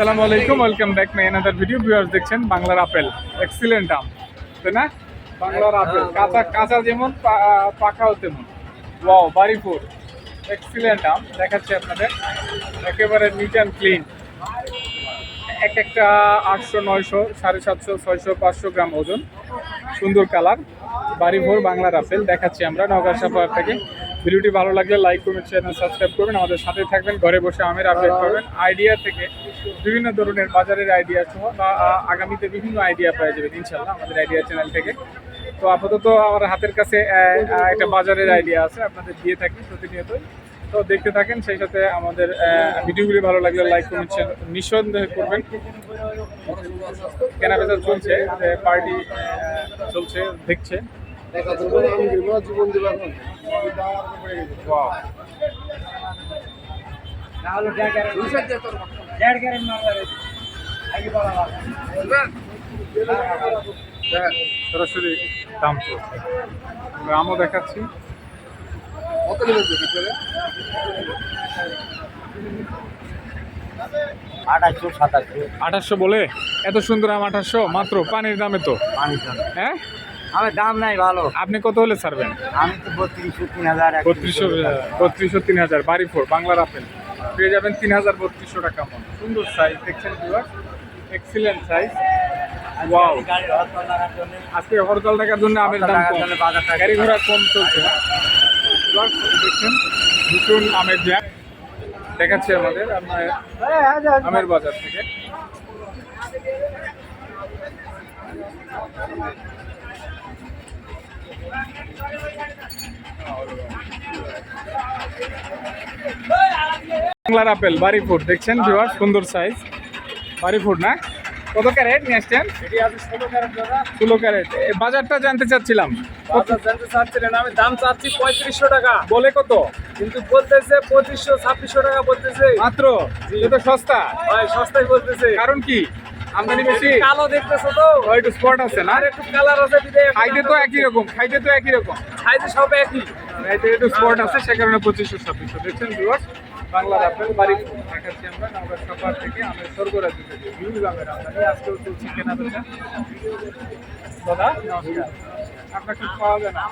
আসসালামু আলাইকুম welcome back my another video viewers দেখছেন বাংলার আপেল। এক্সিলেন্ট আম। তাই না? বাংলার আপেল। কাঁচা কাঁচা যেমন পাকাও তেমন। ওয়াও বাড়িপুর এক্সিলেন্ট আম। দেখাচ্ছি আপনাদের। একেবারে নিট অ্যান্ড ক্লিন এক একটা আটশো নয়শো সাড়ে সাতশো ছয়শো পাঁচশো গ্রাম ওজন। সুন্দর কালার। বাড়িভোর বাংলার আপেল। দেখাচ্ছি আমরা নগর সাপার থেকে। ভিডিওটি ভালো লাগলে লাইক কমেন্ট চ্যানেল সাবস্ক্রাইব করবেন। আমাদের সাথে থাকবেন, ঘরে বসে আমের আপডেট করবেন। আইডিয়া থেকে বিভিন্ন ধরনের বাজারের আইডিয়া সহ বা আগামীতে বিভিন্ন আইডিয়া পাওয়া যাবেন ইনশাল্লাহ আমাদের আইডিয়া চ্যানেল থেকে। তো আপাতত আমার হাতের কাছে একটা বাজারের আইডিয়া আছে, আপনাদের দিয়ে থাকি প্রতিনিয়তই। তো দেখতে থাকেন, সেই সাথে আমাদের ভিডিওগুলি ভালো লাগলে লাইক কমেন্ট নিঃসন্দেহে করবেন। কেনাবেচা চলছে পার্টি চলছে, দেখছে। Wow. সরাসরি দাম চলছে আমও দেখাচ্ছি। আঠাশশো সাতাশশো। আঠাশশো বলে? এত সুন্দর আম আঠাশশো মাত্র পানির দামে তো। পানি খাবে হ্যাঁ? আমার দাম নাই ভালো। আপনি কত হলে ছাড়বেন? আমি তো বত্রিশশো তিন হাজার বত্রিশশো বত্রিশশো তিন হাজার বাড়ি ফোর বাংলার আপেল। পেয়ে যাবেন তিন হাজার বত্রিশশো টাকা মন। সুন্দর সাইজ দেখছেন ভিউয়ার এক্সিলেন্ট সাইজ ওয়াও আজকে হরতাল থাকার জন্য আমের দাম কম। গাড়ি ঘোড়া কম চলছে। দেখছেন? নতুন আমের জ্যাম দেখাচ্ছে আমাদের আপনার আমের বাজার থেকে। বাংলার আপেল বাড়ি দেখছেন ভিওয়ার সুন্দর সাইজ বাড়ি না? কত ক্যারেট নিয়ে আসছেন? ষোলো ক্যারেট বাজারটা জানতে চাচ্ছিলাম। জানতে চাচ্ছিলেন আমি দাম চাচ্ছি পঁয়ত্রিশশো টাকা। বলে কত? কিন্তু বলতেছে পঁচিশশো ছাব্বিশশো টাকা বলতেছে। মাত্র? সস্তা। ভাই সস্তায় বলতেছে। কারণ কি? আমদানি বেশি? কালো দেখতেছো তো? একটু স্পট আছে না? একটু কালার আছে খাইতে তো একই রকম খাইতে তো একই রকম। সাইজে সব একই। এতে একটু স্পট আছে সে কারণে পঁচিশশো ছাব্বিশশো। দেখছেন ভিউয়ার্স বাংলার আপেল বাড়ি দেখাচ্ছি আমরা সফর থেকে আমরা স্বর্গরাজ্য থেকে হিউজ আমের আমদানি আজকেও চলছে কেনা বেচা দাদা নমস্কার। আপনাকে পাওয়া যায় না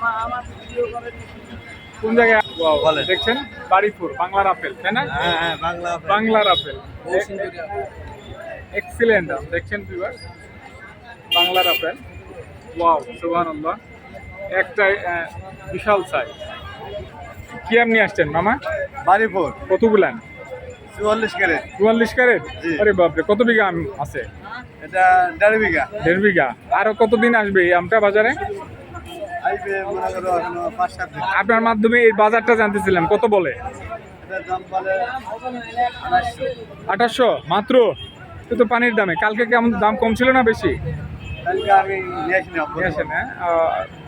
কোন জায়গায়? বলেন। দেখছেন? বাড়িপুর বাংলার আপেল তাই না? হ্যাঁ হ্যাঁ বাংলা বাংলার আপেল। এক্সিলেন্ট আম দেখছেন ভিউয়ার্স বাংলার আপেল। ওয়াও সুবহানাল্লাহ। একটা আহ, বিশাল সাইজ কি আপনি আসছেন মামা? বাড়িপুর। কতগুলান? চুয়াল্লিশ ক্যারেট। চুয়াল্লিশ ক্যারেট? আরে বাপরে কত বিঘা আম আছে? এটা দেড় বিঘা। দেড় বিঘা। আরও কতদিন আসবে এই আমটা বাজারে? আপনার মাধ্যমে এই বাজারটা জানতেছিলাম কত বলে? আঠাশশো মাত্র? তো পানির দামে। কালকে কেমন দাম কম ছিল না বেশি? হ্যাঁ?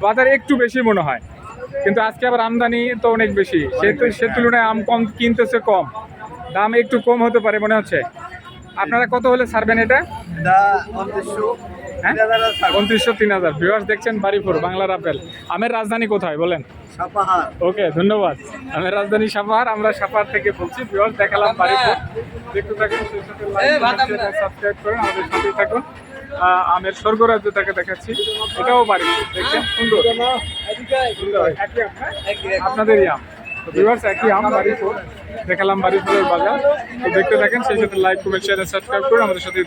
বাজারে একটু বেশি মনে হয়। কিন্তু আজকে আবার আমদানি তো অনেক বেশি। সে তো সে তুলনায় আম কম কিনতেছে কম। দাম একটু কম হতে পারে মনে হচ্ছে। আপনারা কত হলে ছাড়বেন এটা? হ্যাঁ? উনত্রিশশো তিন হাজার। ভিউয়ার্স দেখছেন বাড়িপুর বাংলার আপেল। আমের রাজধানী কোথায় বলেন? সাপাহার। ওকে ধন্যবাদ। আমের রাজধানী সাপাহার আমরা সাপাহার থেকে বলছি। ভিউয়ার্স দেখালাম বাড়িপুর দেখতে থাকুন সাবস্ক্রাইব করুন। আমাদের সাথেই থাকুন। আমের স্বর্গরাজ্য তাকে দেখাচ্ছি। এটাও বাড়িপুর দেখছেন? সুন্দর। হ্যাঁ? আপনাদেরই আম। ভিউয়ার্স একই আম বাড়িপুর দেখালাম বাড়িপুরের বাজার। তো দেখতে থাকেন সেই সাথে লাইক কমেন্ট শেয়ার সাবস্ক্রাইব করুন। আমাদের সাথেই